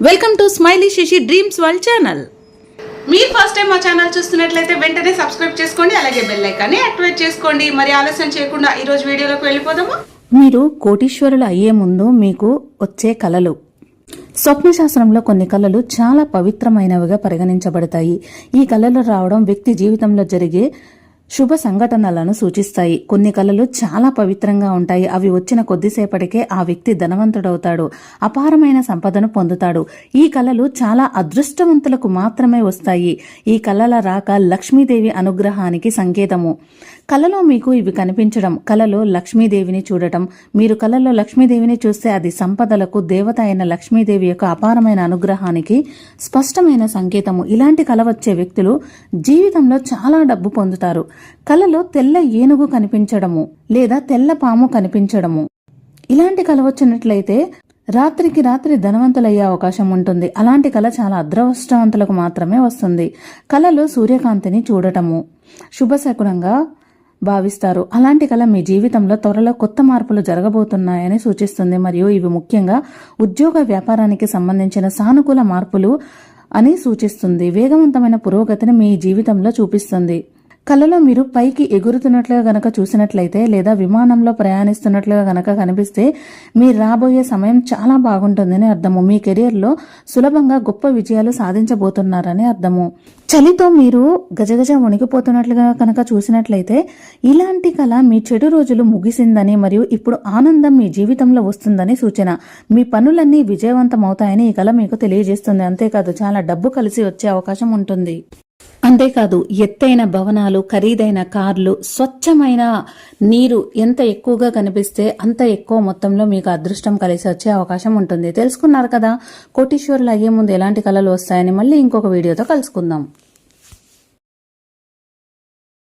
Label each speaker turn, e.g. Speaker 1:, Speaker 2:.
Speaker 1: Welcome to smiley Sasi dreams world channel మీరు first time మా channel చూస్తున్నట్లయితే వెంటనే సబ్స్క్రైబ్ చేసుకోండి అలాగే బెల్ ఐకాన్ని యాక్టివేట్ చేసుకోండి. మరి ఆలస్యం చేయకుండా ఈ రోజు వీడియోలోకి వెళ్ళిపోదామా?
Speaker 2: మీరు కోటీశ్వరులు అయ్యే ముందు మీకు వచ్చే కలలు స్వప్నశాస్త్రంలో కొన్ని కళలు చాలా పవిత్రమైనవిగా పరిగణించబడతాయి. ఈ కళలు రావడం వ్యక్తి జీవితంలో జరిగే శుభ సంఘటనలను సూచిస్తాయి. కొన్ని కళలు చాలా పవిత్రంగా ఉంటాయి. అవి వచ్చిన కొద్దిసేపటికే ఆ వ్యక్తి ధనవంతుడవుతాడు. అపారమైన సంపదను పొందుతాడు. ఈ కళలు చాలా అదృష్టవంతులకు మాత్రమే వస్తాయి. ఈ కళల రాక లక్ష్మీదేవి అనుగ్రహానికి సంకేతము. కళలో మీకు ఇవి కనిపించడం కళలో లక్ష్మీదేవిని చూడటం మీరు కళలో లక్ష్మీదేవిని చూస్తే అది సంపదలకు దేవత అయిన లక్ష్మీదేవి యొక్క అపారమైన అనుగ్రహానికి స్పష్టమైన సంకేతము. ఇలాంటి కల వచ్చే వ్యక్తులు జీవితంలో చాలా డబ్బు పొందుతారు. కలలో తెల్ల ఏనుగు కనిపించడము లేదా తెల్ల పాము కనిపించడము. ఇలాంటి కల వచ్చినట్లయితే రాత్రికి రాత్రి ధనవంతులయ్యే అవకాశం ఉంటుంది. అలాంటి కళ చాలా అదృష్టవంతులకు మాత్రమే వస్తుంది. కళలో సూర్యకాంతిని చూడటము శుభశకునంగా భావిస్తారు. అలాంటి కళ మీ జీవితంలో త్వరలో కొత్త మార్పులు జరగబోతున్నాయని సూచిస్తుంది. మరియు ఇవి ముఖ్యంగా ఉద్యోగ వ్యాపారానికి సంబంధించిన సానుకూల మార్పులు అని సూచిస్తుంది. వేగవంతమైన పురోగతిని మీ జీవితంలో చూపిస్తుంది. కలలో మీరు పైకి ఎగురుతున్నట్లుగా గనక చూసినట్లయితే లేదా విమానంలో ప్రయాణిస్తున్నట్లుగా గనక కనిపిస్తే మీరు రాబోయే సమయం చాలా బాగుంటుందని అర్థము. మీ కెరియర్లో సులభంగా గొప్ప విజయాలు సాధించబోతున్నారని అర్థము. చలితో మీరు గజగజ వణికిపోతున్నట్లుగా కనుక చూసినట్లయితే ఇలాంటి కళ మీ చెడు రోజులు ముగిసిందని మరియు ఇప్పుడు ఆనందం మీ జీవితంలో వస్తుందని సూచన. మీ పనులన్నీ విజయవంతమవుతాయని ఈ కళ మీకు తెలియజేస్తుంది. అంతేకాదు చాలా డబ్బు కలిసి వచ్చే అవకాశం ఉంటుంది. అంతేకాదు ఎత్తైన భవనాలు ఖరీదైన కార్లు స్వచ్ఛమైన నీరు ఎంత ఎక్కువగా కనిపిస్తే అంత ఎక్కువ మొత్తంలో మీకు అదృష్టం కలిసి వచ్చే అవకాశం ఉంటుంది. తెలుసుకున్నారు కదా కోటీశ్వరులు అయ్యే ముందు ఎలాంటి కళలు వస్తాయని మళ్ళీ ఇంకొక వీడియోతో కలుసుకుందాం.